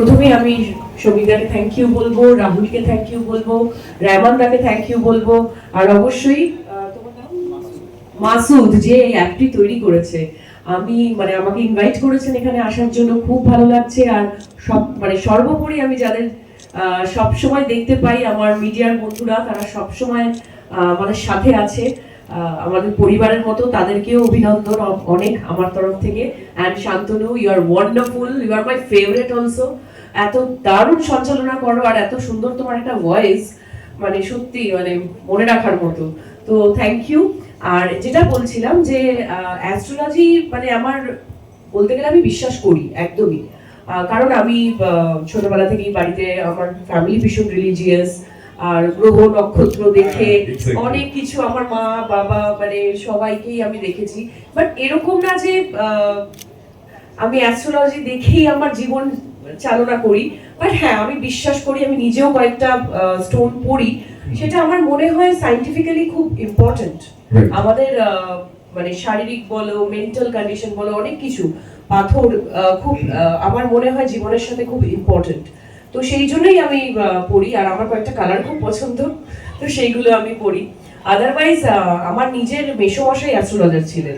প্রথমে আমি সবিতাকে thank you বলব, রাহুলকে থ্যাংক ইউ বলব রেমানদাকে থ্যাংক ইউ বলব, আর অবশ্যই? মাসুদ, যে এই অ্যাপটি তৈরি করেছে। আমি মানে আমাকে ইনভাইট করেছেন এখানে আসার জন্য, খুব ভালো লাগছে। আর সব মানে সর্বোপরি আমি যাদের সব সময় দেখতে পাই আমার মিডিয়ার বন্ধুরা, তারা সব সময় আমাদের সাথে আছে। আমাদের পরিবারের মতো তাদেরকেও অভিনন্দন অনেক আমার তরফ থেকে। And Shantanu you are wonderful you are my favourite also এত দারুণ সঞ্চালনা করো আর এত সুন্দর তোমার একটা ভয়েস মানে সত্যি মানে মনে রাখার মতো। তো থ্যাংক ইউ আর যেটা বলছিলাম যে অ্যাস্ট্রোলজি মানে আমার বলতে গেলে আমি বিশ্বাস করি, একদমই। কারণ আমি ছোটবেলা থেকেই বাড়িতে আমার ফ্যামিলি ভীষণ রিলিজিয়াস আর গ্রহ নক্ষত্র দেখে হ্যাঁ, অনেক কিছু আমার মা বাবা মানে সবাইকেই আমি দেখেছি। বাট এরকম না যে আমি অ্যাস্ট্রোলজি দেখেই আমার জীবন চালনা করি। বাট হ্যাঁ আমি বিশ্বাস করি আমি নিজেও কয়েকটা স্টোন পড়ি। সেটা আমার মনে হয় সাইন্টিফিক্যালি খুব ইম্পর্ট্যান্ট Right. আমাদের আহ, মানে শারীরিক বলো মেন্টাল কন্ডিশন বলো অনেক কিছু। পাথর খুব আমার মনে হয় জীবনের সাথে খুব ইম্পর্ট্যান্ট তো সেই জন্যই আমি পড়ি আর আমার কয়েকটা কালার খুব পছন্দ তো সেইগুলো আমি পড়ি। আদারওয়াইজ আমার নিজের মেসোমশাই অ্যাস্ট্রোলজার ছিলেন।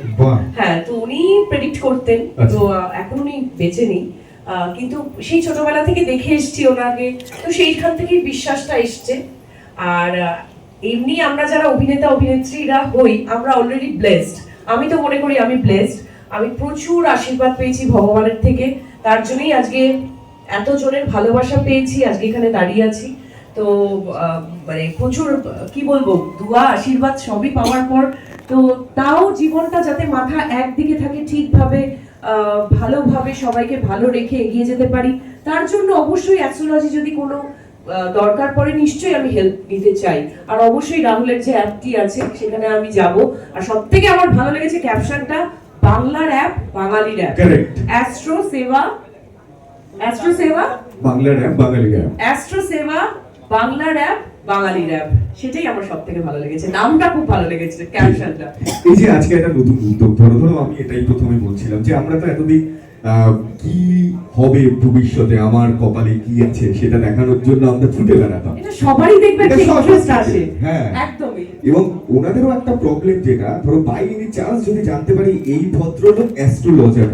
হ্যাঁ তো উনি প্রেডিক্ট করতেন আচ্ছা। তো এখন উনি বেঁচে নেই। কিন্তু সেই ছোটবেলা থেকে দেখে এসেছি ওনাকে তো সেইখান থেকেই বিশ্বাসটা এসছে। আর এমনি আমরা যারা অভিনেতা অভিনেত্রীরা হই আমরা অলরেডি ব্লেসড আমি তো মনে করি আমি ব্লেসড আমি প্রচুর আশীর্বাদ পেয়েছি ভগবানের থেকে। তার জন্যই আজকে এত জনের ভালোবাসা পেয়েছি আজকে এখানে দাঁড়িয়ে আছি। তো মানে প্রচুর কি বলব দুয়া আশীর্বাদ সবই পাওয়ার পর তো তাও জীবনটা যাতে মাথা একদিকে থাকে ঠিকভাবে ভালোভাবে সবাইকে ভালো রেখে এগিয়ে যেতে পারি। তার জন্য অবশ্যই অ্যাস্ট্রোলজি যদি কোনো দরকার পড়ে নিশ্চয়ই আমি হেল্প নিতে চাই। আর অবশ্যই রাহুলের যে অ্যাপটি আছে সেখানে আমি যাব। আর সব থেকে আমার ভালো লেগেছে ক্যাপশনটা বাংলার অ্যাপ বাঙালির app. Astro Seva Astro Seva Bangla rap Bangali rap Astro Seva Bangla rap বাঙালি র্যাপ সেটাই আমার সব থেকে ভালো লেগেছে। নামটা খুব ভালো লেগেছে ক্যাপশনটা এই যে আজকে একটা নতুন উদ্যোগ ধরো ধরো আমি এটাই প্রথমে বলছিলাম যে আমরা তো এতদিন কি হবে ভবিষ্যতে আমার কপালে কি আছে সেটা দেখানোর জন্য আমরা ছুটে বেড়াতাম। এটা সবারই দেখবে ইন্টারেস্ট আসে। হ্যাঁ। একদমই। এবং ওনাদেরও একটা প্রবলেম যেটা ধরো বাই এনি চান্স যদি জানতে পারি এই ভদ্রলোক অ্যাস্ট্রোলজার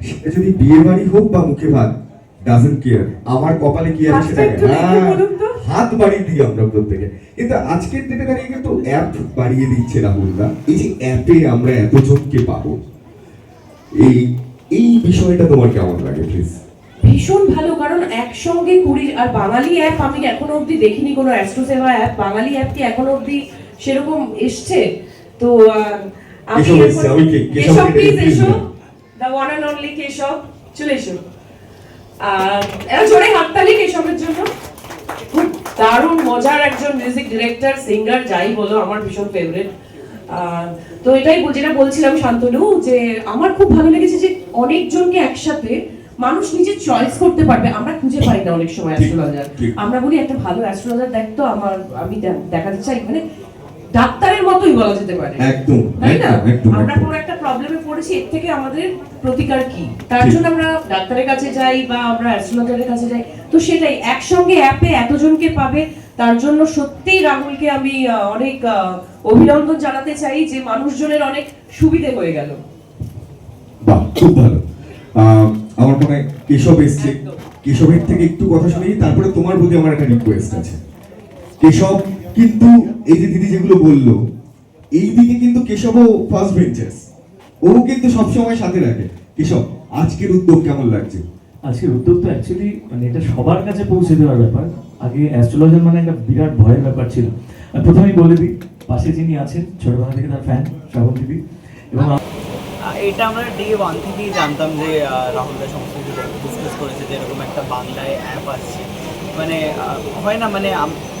সেটা যদি বিয়ে বাড়ি হোক বা মুখে ভাত ডাজেন্ট কেয়ার আমার কপালে কি আছে সেটা হ্যাঁ। হাত বাড়িয়ে দিই আমরা প্রত্যেকে। কিন্তু আজকের দিনে দাঁড়িয়ে কিন্তু অ্যাপ বাড়িয়ে দিচ্ছে রাহুলদা। এই যে অ্যাপে আমরা এতজনকে পাবো এই এই বিষয়টা তোমার কেমন লাগে প্লিজ ভীষণ ভালো কারণ একসঙ্গে কুড়ি আর বাঙালি অ্যাপ আমি এখনও অবধি দেখিনি কোনো অ্যাস্ট্রো সেবা অ্যাপ বাঙালি অ্যাপ কি এখনও অবধি সেরকম এসছে? তো আমি কেশব প্লিজ এসো। ওয়ান অ্যান্ড অনলি কেশব চলে এসো আর জোরে হাততালি কেশবের জন্য? খুব দারুণ মজার একজন মিউজিক ডিরেক্টর সিঙ্গার যাই বলো আমার ভীষণ ফেভারিট তো এটাই যেটা বলছিলাম শান্তনু যে আমার খুব ভালো লেগেছে যে অনেকজনকে একসাথে মানুষ নিজে চয়েস করতে পারবে। আমরা খুঁজে পাই না অনেক সময় অ্যাস্ট্রোলজার আমরা বলি একটা ভালো অ্যাস্ট্রোলজার দেখতো আমার আমি দেখাতে চাই। মানে ডাক্তারের মতোই বলা যেতে পারে। একদম তাই না? আমরা। কোনো একটা প্রবলেমে পড়েছি এর থেকে আমাদের প্রতিকার কি? তার জন্য আমরা ডাক্তারের কাছে যাই বা আমরা অ্যাস্ট্রোলজারের কাছে যাই। তো সেটাই একসঙ্গে অ্যাপে এতজনকে পাবে তার জন্য সত্যিই রাহুলকে আমি অনেক অভিনন্দন জানাতে চাই যে মানুষজনের অনেক সুবিধে হয়ে গেল। বাহ খুব ভালো। আমার মনে হয় কেশব এসছে। কেশবের থেকে একটু কথা শুনি তারপরে তোমার প্রতি আমার একটা রিকোয়েস্ট আছে। কেশব কিন্তু এই যে দিদি যেগুলো বলল এই দিকে কিন্তু কেশবও ফার্স্ট বেঞ্চার্স ও কিন্তু সবসময় সাথে রাখে। কেশব আজকের উদ্যোগ কেমন লাগছে? আজকের উদ্যোগ তো অ্যাকচুয়ালি মানে এটা সবার কাছে পৌঁছে দেওয়ার ব্যাপার। আগে অ্যাস্ট্রোলজার মানে একটা বিরাট ভয়ের ব্যাপার ছিল। আর প্রথমেই বলে দিই পাশে যিনি আছেন ছোটবেলা থেকে তার ফ্যান শ্রাবণ দিদি। এবং এটা আমরা ডে ওয়ান থেকেই জানতাম যে রাহুলদা সমস্ত কিছু ডিসকাস করেছে যে এরকম একটা বাংলায় অ্যাপ আসছে। মানে আহ, হয় না মানে আম-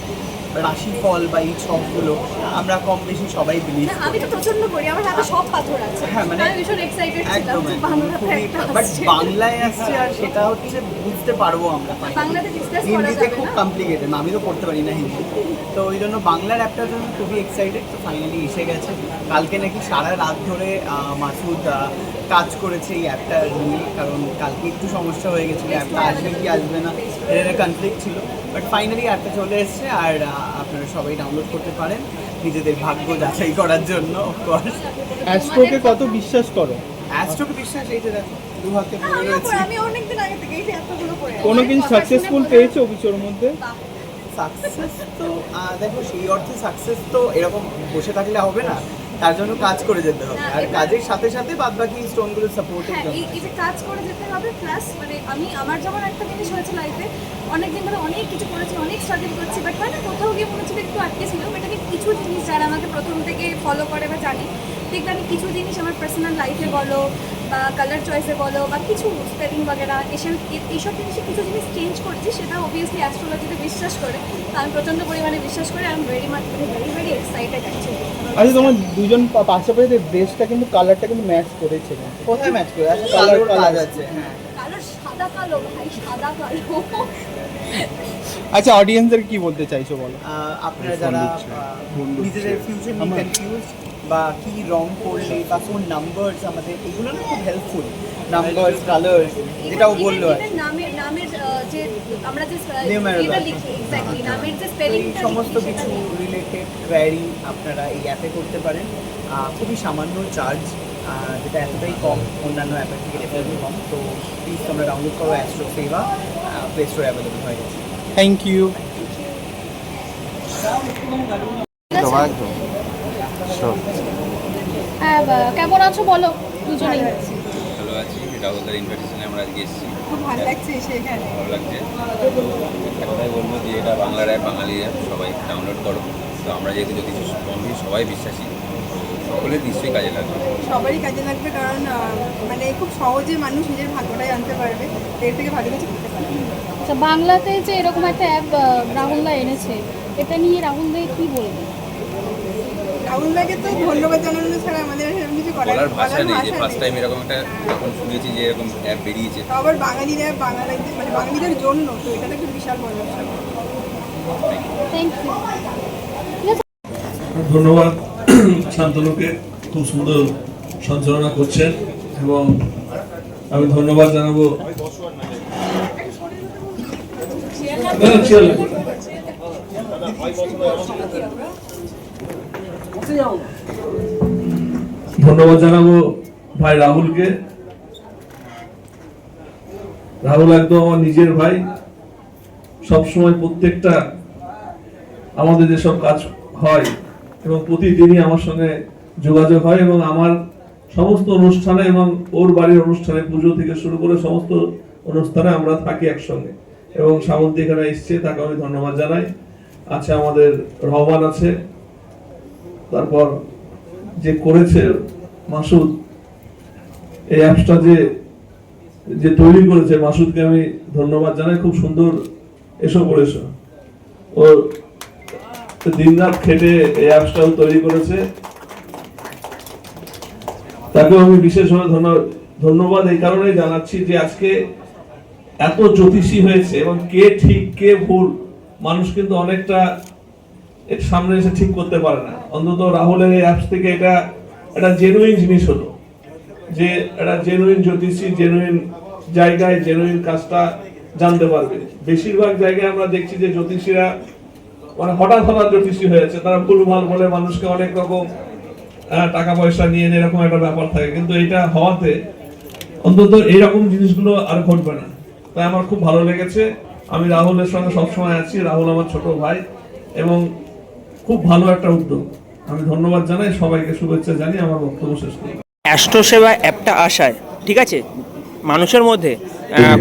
রাশিফল বা এই সবগুলো আমরা কম বেশি সবাই বিলিভ আমি তো প্রচণ্ড করি আমার হাতে সব পাথর আছে। হ্যাঁ, মানে আমি ভীষণ এক্সাইটেড ছিলাম বাট বাংলায় আসছে আর সেটা হচ্ছে বুঝতে পারব আমরা। বাংলাতে discuss করা যাবে খুব? কমপ্লিকেটেড আমি তো পড়তে পারি না হিন্দি। তো ওই জন্য বাংলার অ্যাপটার জন্য খুবই এক্সাইটেড তো ফাইনালি এসে গেছে। কালকে নাকি সারা রাত ধরে মাসুদ কাজ করেছে এই অ্যাপটা নিয়ে কারণ কালকে একটু সমস্যা হয়ে গেছিল অ্যাপটা আসবে কি আসবে না এর কনফ্লিক্ট ছিল। বাট ফাইনালি অ্যাপটা চলে এসেছে আর আপনারা সবাই ডাউনলোড করতে পারেন। নিজেদের ভাগ্য যাচাই করার জন্য অফকোর্স অ্যাস্ট্রোকে কত বিশ্বাস করো? অ্যাস্ট্রোকে বিশ্বাস এই যে দেখো দু হাতে পড়ে রয়েছে। আমি অনেকদিন আগে থেকে এই এতগুলো পড়ে আছি। কোনো কিছু সাকসেসফুল পেয়েছ কিছুর মধ্যে? সাকসেস তো দেখো সেই অর্থে সাকসেস তো এরকম বসে থাকলে হবে না। তার জন্য কাজ করে যেতে হবে। আর কাজের সাথে সাথে বাদ বাকি স্টোনগুলো সাপোর্টের হ্যাঁ জন্য এই যে কাজ করে যেতে হবে প্লাস মানে আমি আমার যখন একটা জিনিস হয়েছে লাইফে অনেক দিন ধরে অনেক কিছু করেছি অনেক স্ট্রাগল করছি বাট মানে কোথাও গিয়ে মনে হচ্ছিল একটু আটকে ছিল আমি কিছু জিনিস যারা আমাকে প্রথম থেকে ফলো করে বা জানি দেখবে আমি কিছু জিনিস আমার পার্সোনাল লাইফে বলো বা কালার চয়েসে বলো বা কিছু স্পেলিং বগেরা এসব এইসব জিনিসে কিছু জিনিস চেঞ্জ করছি সেটা অবভিয়াসলি অ্যাস্ট্রোলজিতে বিশ্বাস করে। তো আমি প্রচণ্ড পরিমাণে বিশ্বাস করে আমি am very much very very excited actually আচ্ছা তোমার দুজন পাশাপাশি ড্রেসটা কিন্তু কালারটা কিন্তু ম্যাচ করেছে। কোথায় ম্যাচ করে আছে কালার কালোর। আছে হ্যাঁ। কালো সাদা কালো ভাই সাদা কালো। আচ্ছা অডিয়েন্সদের কি বলতে চাইছো বলো? আপনারা যারা নিজেদের ফিউচার নিয়ে কনফিউজ বা কি রং করলে বা কোন নাম্বারস আমাদের এগুলো না খুব হেল্পফুল নাম্বারস কালার্স যেটাও বলল আর কি। নামের নামের যে আমরা যে এটা লিখি এক্স্যাক্টলি নামের যে এই স্পেলিং সমস্ত কিছু রিলেটেড কোয়ারি আপনারা এই অ্যাপে করতে পারেন। খুবই সামান্য চার্জ যেটা এতটাই কম অন্যান্য অ্যাপের থেকে ডেফিনেটলি কম। তো প্লিজ তোমরা ডাউনলোড করো অ্যাস্ট্রো সেবা প্লে স্টোরে অ্যাভেলেবল হয়ে গেছে। থ্যাংক ইউ হ্যাঁ কেমন আছো বলো দুজনেই? ভালো আছি রাহুলদার ইনভাইটেশনে আমরা আজকে এসেছি। খুব ভালো লাগছে এসে এখানে। ভালো লাগছে। একটা কথাই বলব যে এটা বাংলার অ্যাপ বাঙালি অ্যাপ সবাই ডাউনলোড করো। তো আমরা যেহেতু জ্যোতিষ বন্ধু সবাই বিশ্বাসী সকলের নিশ্চয়ই কাজে লাগবে। সবারই কাজে লাগবে কারণ মানে খুব সহজে মানুষ নিজের ভাগ্যটাই আনতে পারবে। এর থেকে ভালো কিছু করতে পারবে। আচ্ছা বাংলাতে যে এরকম একটা অ্যাপ রাহুলদা এনেছে এটা নিয়ে রাহুল দা কি বলবে? রাহুল দাকে তো ধন্যবাদ জানানো ছাড়া আমাদের সেরকম কিছু করার বলার ভাষা নেই যে ফার্স্ট টাইম এরকম একটা যখন শুনেছি যে এরকম অ্যাপ বেরিয়েছে। আবার বাঙালিরা বাঙালিদের মানে বাঙালিদের জন্য তো এটা একটা বিশাল বড় ব্যাপার। থ্যাংক ইউ ধন্যবাদ। শান্তনুকে খুব সুন্দর সঞ্চালনা করছেন এবং আমি ধন্যবাদ জানাব। না। ধন্যবাদ জানাব ভাই রাহুলকে। রাহুল একদম আমার নিজের ভাই। সবসময় প্রত্যেকটা আমাদের যেসব কাজ হয় এবং প্রতিদিনই আমার সঙ্গে যোগাযোগ হয় এবং আমার সমস্ত অনুষ্ঠানে এবং ওর বাড়ির অনুষ্ঠানে পুজো থেকে শুরু করে সমস্ত অনুষ্ঠানে আমরা থাকি একসঙ্গে এবং সামন্তী এখানে এসছে, তাকে আমি ধন্যবাদ জানাই। আছে আমাদের রহমান আছে। তারপর যে করেছে মাসুদ, এই অ্যাপসটা যে যে তৈরি করেছে মাসুদকে আমি ধন্যবাদ জানাই, খুব সুন্দর এসো করেছ ও দিনরাত খেটে এই অ্যাপসটাও তৈরি করেছে। তাকেও আমি বিশেষভাবে ধন্য- ধন্যবাদ এই কারণেই জানাচ্ছি যে আজকে এত জ্যোতিষী হয়েছে এবং কে ঠিক, কে ভুল, মানুষ কিন্তু অনেকটা এর সামনে এসে ঠিক করতে পারে না। অন্তত রাহুলের এই অ্যাপস থেকে এটা একটা জেনুইন জিনিস হলো। যে একটা জেনুইন জ্যোতিষী জেনুইন জায়গায় জেনুইন কাজটা জানতে পারবে। বেশিরভাগ জায়গায় আমরা দেখছি যে জ্যোতিষীরা মানে হঠাৎ হঠাৎ জ্যোতিষী হয়েছে তারা ভুলভাল বলে মানুষকে অনেক রকম টাকা পয়সা নিয়ে এরকম একটা ব্যাপার থাকে। কিন্তু এটা হওয়াতে অন্তত এইরকম জিনিসগুলো আর ঘটবে না। তাই আমার খুব ভালো লেগেছে। আমি রাহুলের সঙ্গে সবসময় আছি। রাহুল আমার ছোট ভাই এবং খুব ভালো একটা উদ্যোগ। আমি ধন্যবাদ জানাই সবাইকে শুভেচ্ছা জানিয়ে আমার বক্তব্য শেষ করি অ্যাস্ট্রো সেবা অ্যাপটা আসায় ঠিক আছে? মানুষের মধ্যে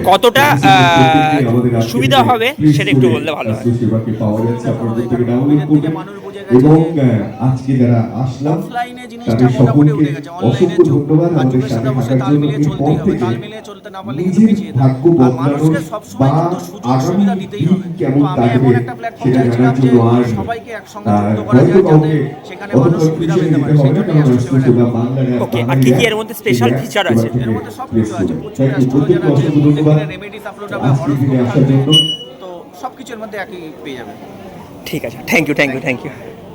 কতটা সুবিধা হবে সেটা একটু বললে ভালো হয়। এবং আজকে যারা আসলাম অফলাইনে জিনিসটা তাদের সকলকে উঠে গেছে অনলাইনের অসংখ্য ধন্যবাদ আমাদের সাথে থাকার তাল জন্য। মিলিয়ে এরপর চলতেই হবে থেকে তাল মিলিয়ে চলতে না পারলে কিন্তু নিজের ভাগ্য বদলানোর বা আগামী দিন কেমন কাটবে সেটা জানার জন্য করা হয়তো কাউকে অত মানুষ সুবিধা পেতে দিতে পারে হবে না, কারণ জন্যই বা বাংলা আর কি কি এর মধ্যে এবার আছে? এর মধ্যে সব কিছু আছে প্রত্যেককে আছে অসংখ্য ধন্যবাদ। রেমেডিস আপলোড হবে হরস্কোপ আসার জন্য তো সব কিছুর মধ্যে একই পেয়ে যাবে। ঠিক আছে thank you thank you thank you